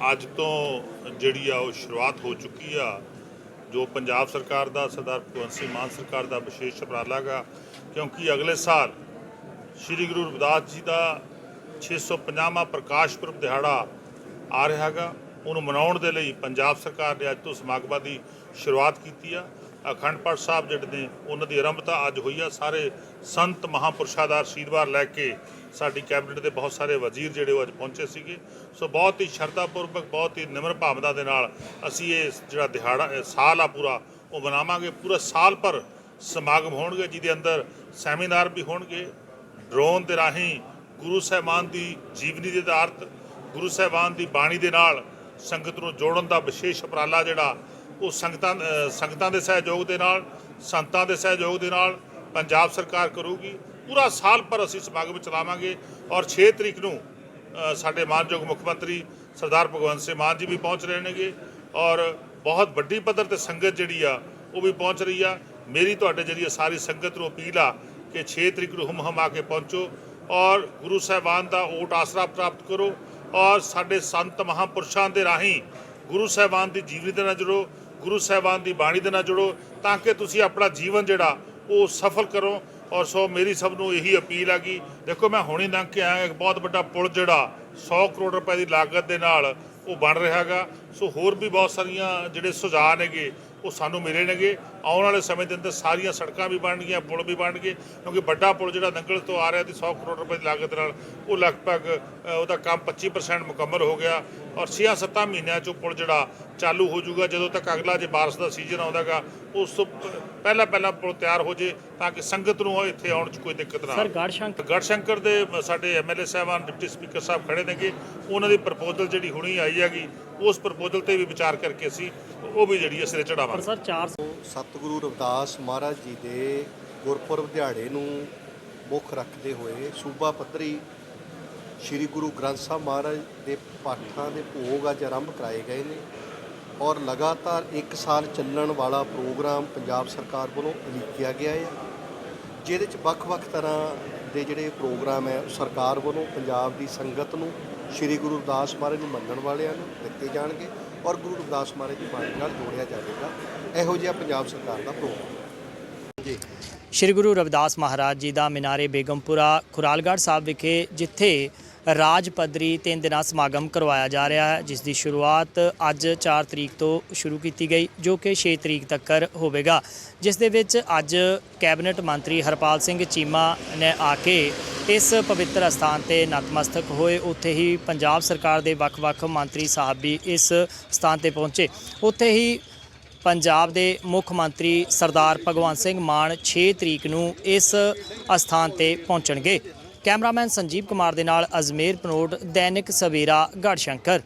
ਅੱਜ ਤੋਂ ਜਿਹੜੀ ਆ ਉਹ ਸ਼ੁਰੂਆਤ ਹੋ ਚੁੱਕੀ ਆ, ਜੋ ਪੰਜਾਬ ਸਰਕਾਰ ਦਾ, ਸਰਦਾਰ ਭਗਵੰਤ ਸਿੰਘ ਮਾਨ ਸਰਕਾਰ ਦਾ ਵਿਸ਼ੇਸ਼ ਉਪਰਾਲਾ ਗਾ, ਕਿਉਂਕਿ ਅਗਲੇ ਸਾਲ ਸ੍ਰੀ ਗੁਰੂ ਰਵਿਦਾਸ ਜੀ ਦਾ 650ਵਾਂ ਪ੍ਰਕਾਸ਼ ਪੁਰਬ ਦਿਹਾੜਾ ਆ ਰਿਹਾ ਗਾ। ਉਹਨੂੰ ਮਨਾਉਣ ਦੇ ਲਈ ਪੰਜਾਬ ਸਰਕਾਰ ਨੇ ਅੱਜ ਤੋਂ ਸਮਾਗਮਾਂ ਦੀ ਸ਼ੁਰੂਆਤ ਕੀਤੀ ਆ। ਅਖੰਡ ਪਾਠ ਸਾਹਿਬ ਜਿਹੜੇ ਨੇ, ਉਹਨਾਂ ਦੀ ਆਰੰਭਤਾ ਅੱਜ ਹੋਈ ਆ। ਸਾਰੇ ਸੰਤ ਮਹਾਪੁਰਸ਼ਾਂ ਦਾ ਆਸ਼ੀਰਵਾਦ ਲੈ ਕੇ ਸਾਡੀ ਕੈਬਨਿਟ ਦੇ ਬਹੁਤ ਸਾਰੇ ਵਜ਼ੀਰ ਜਿਹੜੇ ਉਹ ਅੱਜ ਪਹੁੰਚੇ ਸੀਗੇ। ਸੋ ਬਹੁਤ ਹੀ ਸ਼ਰਧਾਪੂਰਵਕ, ਬਹੁਤ ਹੀ ਨਿਮਰ ਭਾਵਨਾ ਦੇ ਨਾਲ ਅਸੀਂ ਇਹ ਜਿਹੜਾ ਦਿਹਾੜਾ ਸਾਲ ਆ ਪੂਰਾ, ਉਹ ਮਨਾਵਾਂਗੇ। ਪੂਰਾ ਸਾਲ ਭਰ ਸਮਾਗਮ ਹੋਣਗੇ, ਜਿਹਦੇ ਅੰਦਰ ਸੈਮੀਨਾਰ ਵੀ ਹੋਣਗੇ। ਡਰੋਨ ਦੇ ਰਾਹੀਂ ਗੁਰੂ ਸਾਹਿਬਾਨ ਦੀ ਜੀਵਨੀ ਦੇ ਆਧਾਰਤ ਗੁਰੂ ਸਾਹਿਬਾਨ ਦੀ ਬਾਣੀ ਦੇ ਨਾਲ ਸੰਗਤ ਨੂੰ ਜੋੜਨ ਦਾ ਵਿਸ਼ੇਸ਼ ਉਪਰਾਲਾ ਜਿਹੜਾ ਉਹ ਸੰਗਤਾਂ ਸੰਗਤਾਂ ਦੇ ਸਹਿਯੋਗ ਦੇ ਨਾਲ, ਸੰਤਾਂ ਦੇ ਸਹਿਯੋਗ ਦੇ ਨਾਲ ਪੰਜਾਬ ਸਰਕਾਰ ਕਰੂਗੀ। ਪੂਰਾ ਸਾਲ ਭਰ ਅਸੀਂ ਸਮਾਗਮ ਚਲਾਵਾਂਗੇ ਔਰ 6 ਤਰੀਕ ਨੂੰ ਸਾਡੇ ਮਾਨਯੋਗ ਮੁੱਖ ਮੰਤਰੀ ਸਰਦਾਰ ਭਗਵੰਤ ਸਿੰਘ ਮਾਨ ਜੀ ਵੀ ਪਹੁੰਚ ਰਹੇ ਨੇਗੇ ਔਰ ਬਹੁਤ ਵੱਡੀ ਪੱਧਰ ਤੇ ਸੰਗਤ ਜਿਹੜੀ ਆ, ਉਹ ਵੀ ਪਹੁੰਚ ਰਹੀ ਆ। ਮੇਰੀ ਤੁਹਾਡੇ ਜਰੀਏ ਸਾਰੀ ਸੰਗਤ ਨੂੰ ਅਪੀਲ ਆ ਕਿ 6 ਤਰੀਕ ਨੂੰ ਹਮ ਹਮ ਆ ਕੇ ਪਹੁੰਚੋ ਔਰ ਗੁਰੂ ਸਾਹਿਬਾਨ ਦਾ ਓਟ ਆਸਰਾ ਪ੍ਰਾਪਤ ਕਰੋ ਔਰ ਸਾਡੇ ਸੰਤ ਮਹਾਪੁਰਸ਼ਾਂ ਦੇ ਰਾਹੀਂ ਗੁਰੂ ਸਾਹਿਬਾਨ ਦੀ ਜੀਵਨੀ ਦੇ ਨਾਲ ਜੁੜੋ ਗੁਰੂ ਸਾਹਿਬਾਨ ਦੀ ਬਾਣੀ ਦੇ ਨਾਲ ਜੁੜੋ ਤਾਂ ਕਿ ਤੁਸੀਂ ਆਪਣਾ ਜੀਵਨ ਜਿਹੜਾ ਉਹ ਸਫਲ ਕਰੋ। ਔਰ ਸੋ ਮੇਰੀ ਸਭ ਨੂੰ ਇਹੀ ਅਪੀਲ ਆ ਕਿ ਦੇਖੋ ਮੈਂ ਹੁਣੇ ਲੰਘ ਕੇ ਆਇਆ, ਇੱਕ ਬਹੁਤ ਵੱਡਾ ਪੁਲ ਜਿਹੜਾ 100 ਕਰੋੜ ਰੁਪਏ ਦੀ ਲਾਗਤ ਦੇ ਨਾਲ ਉਹ ਬਣ ਰਿਹਾ ਰਿਹਾਗਾ ਸੋ ਹੋਰ ਵੀ ਬਹੁਤ ਸਾਰੀਆਂ ਜਿਹੜੇ ਸੁਝਾਅ ਨੇਗੇ ਉਹ ਸਾਨੂੰ ਮਿਲੇ ਨੇਗੇ। ਆਉਣ ਵਾਲੇ ਸਮੇਂ ਦੇ ਅੰਦਰ ਸਾਰੀਆਂ ਸੜਕਾਂ ਵੀ ਬਣਨਗੀਆਂ ਪੁਲ ਵੀ ਬਣਨਗੇ ਕਿਉਂਕਿ ਵੱਡਾ ਪੁਲ ਜਿਹੜਾ ਨੰਗਲ ਤੋਂ ਆ ਰਿਹਾ ਸੀ 100 ਕਰੋੜ ਰੁਪਏ ਦੀ ਲਾਗਤ ਨਾਲ ਉਹ ਲਗਭਗ ਉਹਦਾ ਕੰਮ 25% ਮੁਕੰਮਲ ਹੋ ਗਿਆ। ਔਰ 6-7 ਮਹੀਨਿਆਂ 'ਚ ਉਹ ਪੁਲ ਜਿਹੜਾ ਚਾਲੂ ਹੋ ਜਾਊਗਾ ਜਦੋਂ ਤੱਕ ਅਗਲਾ ਜੇ ਬਾਰਿਸ਼ ਦਾ ਸੀਜ਼ਨ ਆਉਂਦਾਗਾ ਉਸ ਤੋਂ ਪਹਿਲਾਂ ਪਹਿਲਾਂ ਪੁਲ ਤਿਆਰ ਹੋ ਜੇ ਤਾਂ ਕਿ ਸੰਗਤ ਨੂੰ ਇੱਥੇ ਆਉਣ 'ਚ ਕੋਈ ਦਿੱਕਤ ਨਾ ਸਰ ਗੜਸ਼ੰਕਰ ਗੜਸ਼ੰਕਰ ਦੇ ਸਾਡੇ ਐਮਐਲਏ ਸਾਹਿਬਾਨ ਡਿਪਟੀ ਸਪੀਕਰ ਸਾਹਿਬ ਖੜੇ ਨੇਗੇ। ਉਹਨਾਂ ਦੀ ਪ੍ਰਪੋਜ਼ਲ ਜਿਹੜੀ ਹੁਣੀ ਆਈ ਹੈਗੀ ਉਸ ਪ੍ਰਪੋਜ਼ਲ ਤੇ ਵੀ ਵਿਚਾਰ ਕਰਕੇ ਅਸੀਂ ਉਹ ਵੀ ਜਿਹੜੀ ਅਸੀਂ ਪਰ ਚੜਾਵਾਂਗੇ। ਸਰ 4 ਸਤਿਗੁਰੂ ਰਵਿਦਾਸ ਮਹਾਰਾਜ ਜੀ ਦੇ ਗੁਰਪੁਰਬ ਦਿਹਾੜੇ ਨੂੰ ਮੁੱਖ ਰੱਖਦੇ ਹੋਏ ਸੂਬਾ ਪੱਧਰੀ ਸ੍ਰੀ ਗੁਰੂ ਗ੍ਰੰਥ ਸਾਹਿਬ ਮਹਾਰਾਜ ਦੇ ਪਾਠਾਂ ਦੇ ਭੋਗ ਅੱਜ ਆਰੰਭ ਕਰਾਏ ਗਏ ਨੇ ਔਰ ਲਗਾਤਾਰ 1 ਸਾਲ ਚੱਲਣ ਵਾਲਾ ਪ੍ਰੋਗਰਾਮ ਪੰਜਾਬ ਸਰਕਾਰ ਵੱਲੋਂ ਉਲੀਕਿਆ ਗਿਆ ਹੈ। ਜਿਹਦੇ ਚ ਵੱਖ-ਵੱਖ ਤਰ੍ਹਾਂ ਦੇ ਜਿਹੜੇ ਪ੍ਰੋਗਰਾਮ ਹੈ, ਸਰਕਾਰ ਵੱਲੋਂ ਪੰਜਾਬ ਦੀ ਸੰਗਤ ਨੂੰ ਸ੍ਰੀ ਗੁਰੂ ਰਵਿਦਾਸ ਮਹਾਰਾਜ ਨੂੰ ਮੰਨਣ ਵਾਲਿਆਂ ਨੂੰ ਦਿੱਤੇ ਜਾਣਗੇ ਔਰ ਗੁਰੂ ਰਵਿਦਾਸ ਮਹਾਰਾਜ ਦੀ ਬਾਣੀ ਨਾਲ ਜੋੜਿਆ ਜਾਵੇਗਾ। ਇਹੋ ਜਿਹਾ ਪੰਜਾਬ ਸਰਕਾਰ ਦਾ ਪ੍ਰੋਗਰਾਮ ਜੀ ਸ਼੍ਰੀ ਗੁਰੂ ਰਵਿਦਾਸ ਮਹਾਰਾਜ ਜੀ ਦਾ ਮਿਨਾਰੇ ਬੇਗਮਪੁਰਾ ਖੁਰਾਲਗੜ੍ਹ ਸਾਹਿਬ ਵਿਖੇ, ਜਿੱਥੇ ਰਾਜ ਪੱਧਰੀ ਤਿੰਨ ਦਿਨਾਂ ਸਮਾਗਮ ਕਰਵਾਇਆ ਜਾ ਰਿਹਾ ਹੈ, ਜਿਸ ਦੀ ਸ਼ੁਰੂਆਤ ਅੱਜ 4 ਤਰੀਕ ਤੋਂ ਸ਼ੁਰੂ ਕੀਤੀ ਗਈ, ਜੋ ਕਿ 6 ਤਰੀਕ ਤੱਕ ਹੋਵੇਗਾ। ਜਿਸ ਦੇ ਵਿੱਚ ਅੱਜ ਕੈਬਨਿਟ ਮੰਤਰੀ ਹਰਪਾਲ ਸਿੰਘ ਚੀਮਾ ਨੇ ਆ ਕੇ ਇਸ ਪਵਿੱਤਰ ਅਸਥਾਨ ਤੇ ਨਤਮਸਤਕ ਹੋਏ। ਉੱਥੇ ਹੀ ਪੰਜਾਬ ਸਰਕਾਰ ਦੇ ਵੱਖ-ਵੱਖ ਮੰਤਰੀ ਸਾਹਿਬ ਵੀ ਇਸ ਸਥਾਨ ਤੇ ਪਹੁੰਚੇ। ਉੱਥੇ ਹੀ ਪੰਜਾਬ ਦੇ ਮੁੱਖ ਮੰਤਰੀ ਸਰਦਾਰ ਭਗਵੰਤ ਸਿੰਘ ਮਾਨ 6 ਤਰੀਕ ਨੂੰ ਇਸ ਅਸਥਾਨ ਤੇ ਪਹੁੰਚਣਗੇ। ਕੈਮਰਾਮੈਨ ਸੰਜੀਵ ਕੁਮਾਰ ਦੇ ਨਾਲ ਅਜਮੇਰ ਪਨੋਟ ਦੈਨਿਕ ਸਵੇਰਾ ਗੜਸ਼ੰਕਰ।